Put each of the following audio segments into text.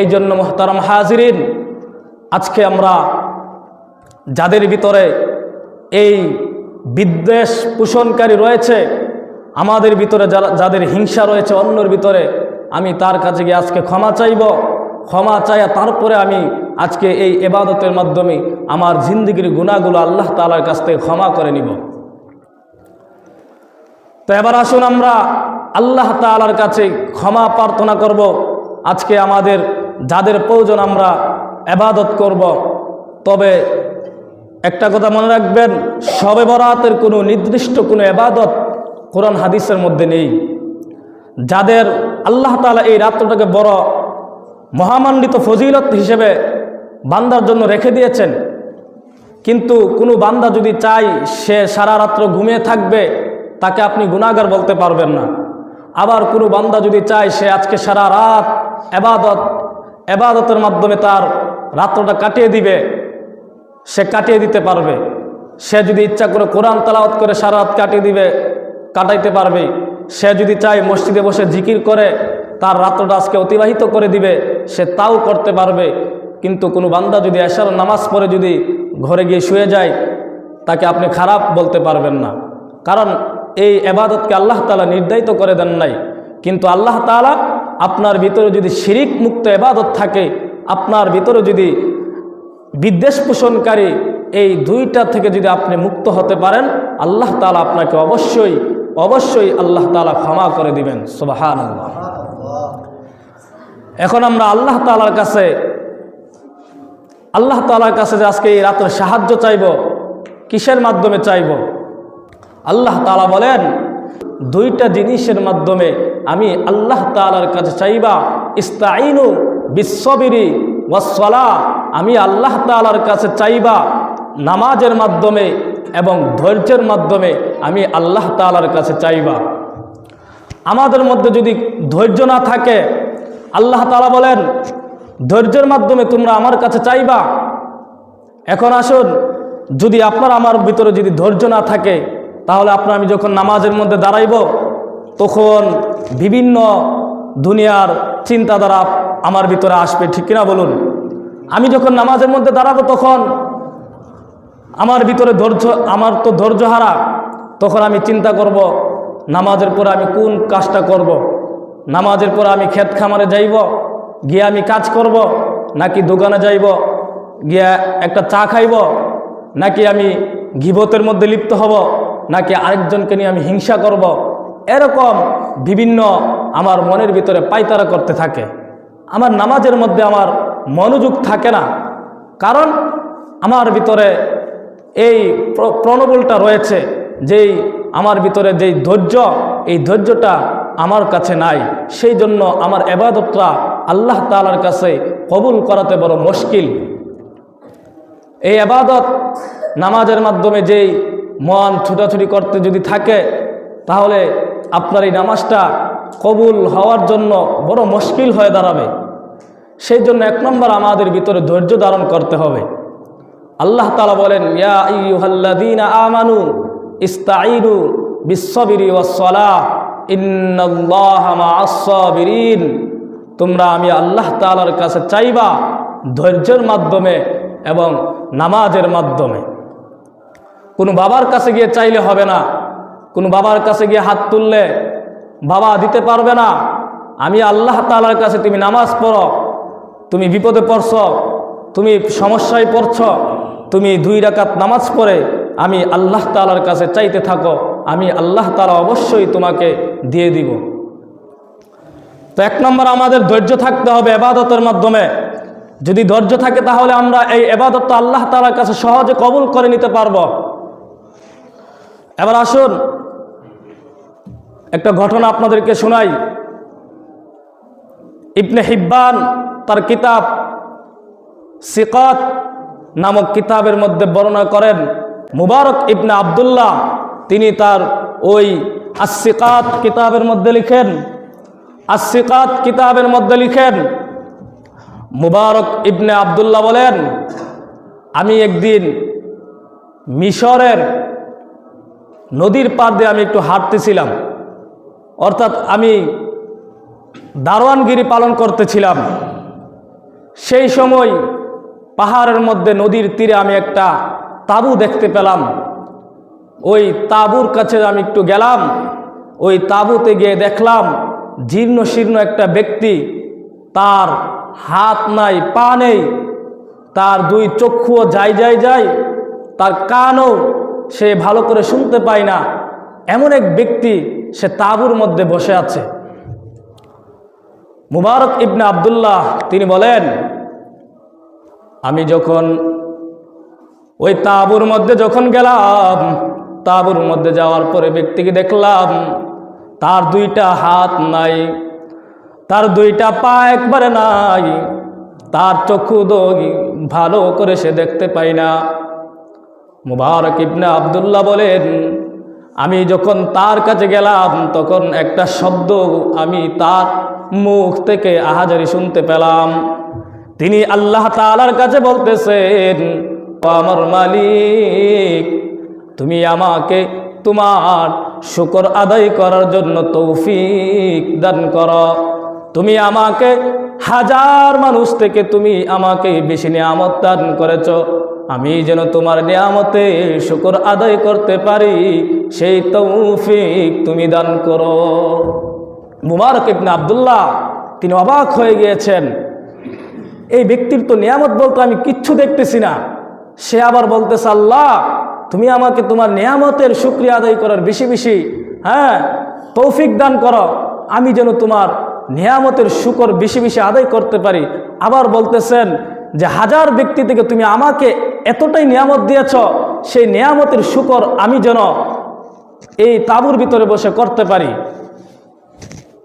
এই জন্য মোহতারাম হাজিরিন, আজকে আমরা যাদের ভিতরে এই বিদ্বেষ পোষণকারী রয়েছে, আমাদের ভিতরে যারা যাদের হিংসা রয়েছে, অন্যর ভিতরে আমি তার কাছে গিয়ে আজকে ক্ষমা চাইব। ক্ষমা চাইয়া তারপরে আমি আজকে এই এবাদতের মাধ্যমে আমার জিন্দগির গুণাগুলো আল্লাহ তালার কাছ থেকে ক্ষমা করে নিব। তো এবার আসুন আমরা আল্লাহ তালার কাছে ক্ষমা প্রার্থনা করব। আজকে আমাদের যাদের প্রয়োজন আমরা এবাদত করব, তবে একটা কথা মনে রাখবেন, সবে বরাতের কোনো নির্দিষ্ট কোনো এবাদত কোরআন হাদিসের মধ্যে নেই। যাদের আল্লাহ তালা এই রাত্রটাকে বড় মহামান্বিত ফজিলত হিসেবে বান্দার জন্য রেখে দিয়েছেন, কিন্তু কোনো বান্দা যদি চাই সে সারা রাত্র ঘুমিয়ে থাকবে, তাকে আপনি গুণাগার বলতে পারবেন না। আবার কোনো বান্দা যদি চায় সে আজকে সারা রাত এবাদত, এবাদতের মাধ্যমে তার রাত্রটা কাটিয়ে দিবে। সে কাটিয়ে দিতে পারবে। সে যদি ইচ্ছা করে কোরআন তালাওয়াত করে সারা রাত কাটিয়ে দিবে, কাটাইতে পারবে। সে যদি চায় মসজিদে বসে জিকির করে, তার রাত্রটা আজকে অতিবাহিত করে দিবে, সে তাও করতে পারবে। কিন্তু কোনো বান্দা যদি এশার নামাজ পড়ে যদি ঘরে গিয়ে শুয়ে যায়, তাকে আপনি খারাপ বলতে পারবেন না। কারণ এই এবাদতকে আল্লাহ তালা নির্ধারিত করে দেন নাই। কিন্তু আল্লাহ তালা আপনার ভিতরে যদি শিরিক মুক্ত এবাদত থাকে, আপনার ভিতরে যদি বিদ্বেষ পোষণকারী এই দুইটা থেকে যদি আপনি মুক্ত হতে পারেন, আল্লাহ তালা আপনাকে অবশ্যই অবশ্যই আল্লাহ তালা ক্ষমা করে দিবেন। সুবাহান এখন আমরা আল্লাহ তালার কাছে, আল্লাহ তালার কাছে যে আজকে এই রাতের সাহায্য চাইব, কিসের মাধ্যমে চাইব? আল্লাহ তালা বলেন দুইটা জিনিসের মাধ্যমে আমি আল্লাহ তালার কাছে চাইবা ইস্তাইনু বিশ্ববিরি ওয়াসলা আমি আল্লাহ তালার কাছে চাইবা নামাজের মাধ্যমে এবং ধৈর্যের মাধ্যমে আমি আল্লাহ তালার কাছে চাইবা। আমাদের মধ্যে যদি ধৈর্য না থাকে, আল্লাহ তালা বলেন, ধৈর্যের মাধ্যমে তোমরা আমার কাছে চাইবা। এখন আসুন, যদি আপনার আমার ভিতরে যদি ধৈর্য না থাকে তাহলে আপনার আমি যখন নামাজের মধ্যে দাঁড়াইব, তখন বিভিন্ন দুনিয়ার চিন্তাধারা আমার ভিতরে আসবে, ঠিক কিনা বলুন আমি যখন নামাজের মধ্যে দাঁড়াবো তখন আমার ভিতরে ধৈর্য, আমার তো ধৈর্য হারা, তখন আমি চিন্তা করব, নামাজের পরে আমি কোন কাজটা করব। নামাজের পরে আমি ক্ষেত খামারে যাইব, গিয়ে আমি কাজ করব, নাকি দোকানে যাইব, গিয়ে একটা চা খাইব, নাকি আমি গিবতের মধ্যে লিপ্ত হব নাকি আরেকজনকে নিয়ে আমি হিংসা করব। এরকম বিভিন্ন আমার মনের ভিতরে পাইতারা করতে থাকে। আমার নামাজের মধ্যে আমার মনোযোগ থাকে না। কারণ আমার ভিতরে এই প্র- প্রণবলটা রয়েছে, যেই আমার ভিতরে যেই ধৈর্য, এই ধৈর্যটা আমার কাছে নাই। সেই জন্য আমার এবাদতটা আল্লাহ তালার কাছে কবুল করাতে বড় মুশকিল। এই আবাদত নামাজের মাধ্যমে যেই মন ছুটাছুটি করতে যদি থাকে, তাহলে আপনার এই নামাজটা কবুল হওয়ার জন্য বড় মুশকিল হয়ে দাঁড়াবে। সেই জন্য এক নম্বর আমাদের ভিতরে ধৈর্য ধারণ করতে হবে। আল্লাহ তালা বলেন আমানু ইস্তাঈনু বিশ্ববিরি সাবিরিন তোমরা আমি আল্লাহ তালার কাছে চাইবা ধৈর্যের মাধ্যমে এবং নামাজের মাধ্যমে। কোনো বাবার কাছে গিয়ে চাইলে হবে না। কোনো বাবার কাছে গিয়ে হাত তুললে বাবা দিতে পারবে না। আমি আল্লাহ তালার কাছে তুমি নামাজ পড়ো, তুমি বিপদে পড়ছ, তুমি সমস্যায় পড়ছ, তুমি দুই রাকাত নামাজ পড়ে আমি আল্লাহ তালার কাছে চাইতে থাকো, আমি আল্লাহ তালা অবশ্যই তোমাকে দিয়ে দিব। তো এক নম্বর আমাদের ধৈর্য থাকতে হবে এবাদতের মাধ্যমে। যদি ধৈর্য থাকে তাহলে আমরা এই এবাদতটা আল্লাহ তালার কাছে সহজে কবুল করে নিতে পারব। এবার আসুন। একটা ঘটনা আপনাদেরকে শোনাই। ইবনে হিব্বান তার কিতাব সিকাত নামক কিতাবের মধ্যে বর্ণনা করেন। মুবারক ইবনে আবদুল্লাহ, তিনি তার ওই আসিকাত কিতাবের মধ্যে লিখেন। আসিকাত কিতাবের মধ্যে লিখেন, মুবারক ইবনে আবদুল্লাহ বলেন, আমি একদিন মিশরের নদীর পার দিয়ে আমি একটু হাঁটতেছিলাম। অর্থাৎ আমি দারোয়ানগিরি পালন করতেছিলাম। সেই সময় পাহাড়ের মধ্যে নদীর তীরে আমি একটা তাঁবু দেখতে পেলাম। ওই তাঁবুর কাছে আমি একটু গেলাম। ওই তাঁবুতে গিয়ে দেখলাম জীর্ণ শীর্ণ একটা ব্যক্তি, তার হাত নাই, পা নেই, তার দুই চক্ষুও যাই যাই যায় তার কানও সে ভালো করে শুনতে পায় না। এমন এক ব্যক্তি সে তাঁবুর মধ্যে বসে আছে। মুবারক ইবনে আবদুল্লাহ, তিনি বলেন, আমি যখন ওই তাঁবুর মধ্যে যখন গেলাম, তাঁবুর মধ্যে যাওয়ার পরে ব্যক্তিকে দেখলাম, তার দুইটা হাত নাই, তার দুইটা পা একবারে নাই, তার চক্ষু দই ভালো করে সে দেখতে পাই না। মুবারক ইবনে আবদুল্লাহ বলেন, আমি যখন তার কাছে গেলাম, তখন একটা শব্দ আমি তার মুখ থেকে আহাজারি শুনতে পেলাম। তিনি আল্লাহ তালার কাছে বলতেছেন, "ও আমার মালিক, তুমি আমাকে তোমার শুকর আদায় করার জন্য তৌফিক দান করো। তুমি আমাকে হাজার মানুষ থেকে তুমি আমাকে বেশি নিয়ামত দান করেছ। আমি যেন তোমার নিয়ামতে শুকর আদায় করতে পারি, সেই তৌফিক তুমি দান করো। মুবারক ইবনে আবদুল্লাহ, তিনি অবাক হয়ে গিয়েছেন। এই ব্যক্তির তো নিয়ামত বলতে আমি কিচ্ছু দেখতেছি না। সে আবার বলতেছে, আল্লাহ, তুমি আমাকে তোমার নিয়ামতের শুক্রিয়া আদায় করার বেশি বেশি হ্যাঁ তৌফিক দান করো। আমি যেন তোমার নিয়ামতের শুকর বেশি বেশি আদায় করতে পারি। আবার বলতেছেন যে, হাজার ব্যক্তি থেকে তুমি আমাকে এতটাই নিয়ামত দিয়েছ, সেই নিয়ামতের শুকর আমি যেন এই তাঁবুর ভিতরে বসে করতে পারি।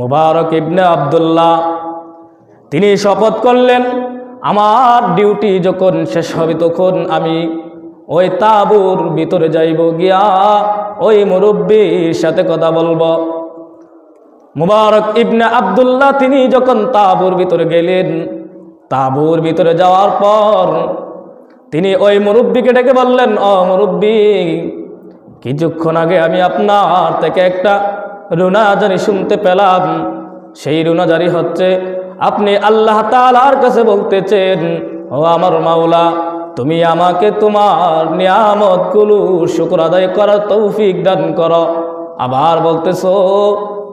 মুবারক ইবনে আবদুল্লাহ, তিনি শপথ করলেন, আমার ডিউটি যখন শেষ হবে তখন আমি ওই তাঁবুর ভিতরে যাইব গিয়া ওই মুরব্বীর সাথে কথা বলব। মুবারক ইবনে আবদুল্লাহ, তিনি যখন তাঁবুর ভিতরে গেলেন, তাঁবুর ভিতরে যাওয়ার পর তিনি ওই মুরব্বীকে ডেকে বললেন, ও মুরব্বী, কিছুক্ষণ আগে আমি আপনার থেকে একটা রুনাজারি শুনতে পেলাম। সেই রুনাজারি হচ্ছে, আপনি আল্লাহ তালার কাছে বলতেছেন, ও আমার মাওলা, তুমি আমাকে তোমার নিয়ামতগুলো শুক্র আদায় করার তৌফিক দান করো। আবার বলতেছো,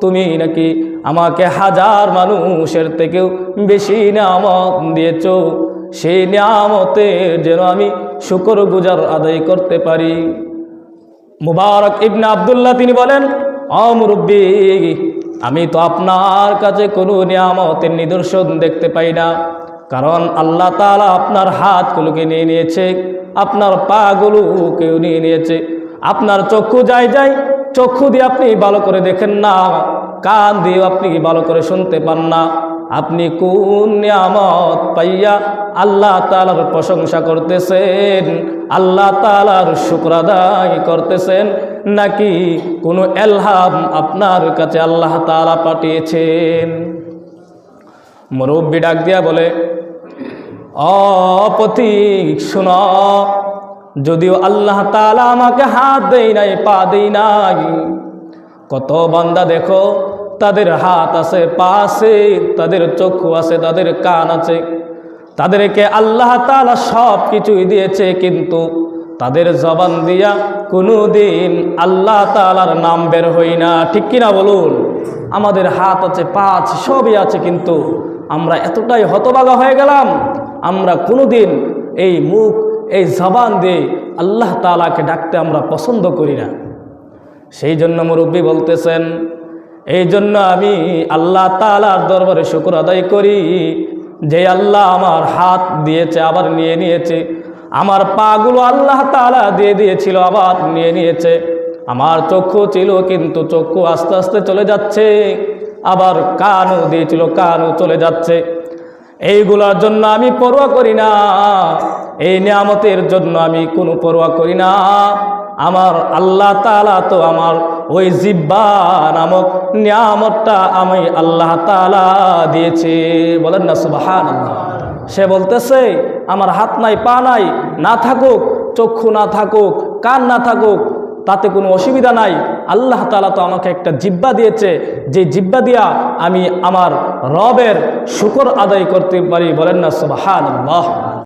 তুমি নাকি আমাকে হাজার মানুষের থেকেও বেশি নিয়ামত দিয়েছ। সেই নিয়ামতের যেন আমি শুকর গুজার আদায় করতে পারি। মুবারক ইবনে আবদুল্লাহ তিনি বলেন অমুরব্বী আমি তো আপনার কাছে কোনো নিয়ামতের নিদর্শন দেখতে পাই না। কারণ আল্লাহ তাআলা আপনার হাতগুলোকে নিয়ে নিয়েছে, আপনার পাগুলোকেও নিয়ে নিয়েছে। আপনার চক্ষু যাই যাই, চক্ষু দিয়ে আপনি ভালো করে দেখেন না, কান দিয়ে আপনি ভালো করে শুনতে পান না। আপনি কোন নিয়ামত পাইয়া আল্লাহ তালার প্রশংসা করতেছেন? আল্লাহ তালার শুক্র আদায় করতেছেন? নাকি কোনো এলহাম আপনার কাছে আল্লাহ তালা পাঠিয়েছেন? মুরব্বী ডাক দিয়া বলে অপথিক শুন, যদিও আল্লাহ তালা আমাকে হাত দেই নাই, পা দেই নাই, কত বান্দা দেখো তাদের হাত আছে, পা আছে, তাদের চক্ষু আছে, তাদের কান আছে। তাদেরকে আল্লাহ তালা সব কিছুই দিয়েছে, কিন্তু তাদের জবান দিয়া কোনো দিন আল্লাহ তালার নাম বের হই না। ঠিক কিনা বলুন? আমাদের হাত আছে, পা আছে, সবই আছে, কিন্তু আমরা এতটাই হতবাগা হয়ে গেলাম, আমরা কোনোদিন এই মুখ, এই জবান দিয়ে আল্লাহ তালাকে ডাকতে আমরা পছন্দ করি না। সেই জন্য মুরব্বী বলতেছেন এই জন্য আমি আল্লাহ তালার দরবারে শুকুর আদায় করি যে আল্লাহ আমার হাত দিয়েছে, আবার নিয়ে নিয়েছে। আমার পাগুলো আল্লাহ তালা দিয়ে দিয়েছিল, আবার নিয়ে নিয়েছে। আমার চক্ষু ছিল, কিন্তু চক্ষু আস্তে আস্তে চলে যাচ্ছে। আবার কানও দিয়েছিল, কানও চলে যাচ্ছে। এইগুলোর জন্য আমি পরোয়া করি না। এই নিয়ামতের জন্য আমি কোনো পরোয়া করি না। আমার আল্লাহ তালা তো আমার ওই জিব্বা নামক নিয়ামতটা আমি আল্লাহ তালা দিয়েছে। বলেন না সুবাহান সে বলতেছে, আমার হাত নাই, পা নাই, না থাকুক, চক্ষু না থাকুক, কান না থাকুক, তাতে কোনো অসুবিধা নাই। আল্লাহ তালা তো আমাকে একটা জিব্বা দিয়েছে। যে জিব্বা দিয়া আমি আমার রবের শুকর আদায় করতে পারি। বলেন না সুবাহান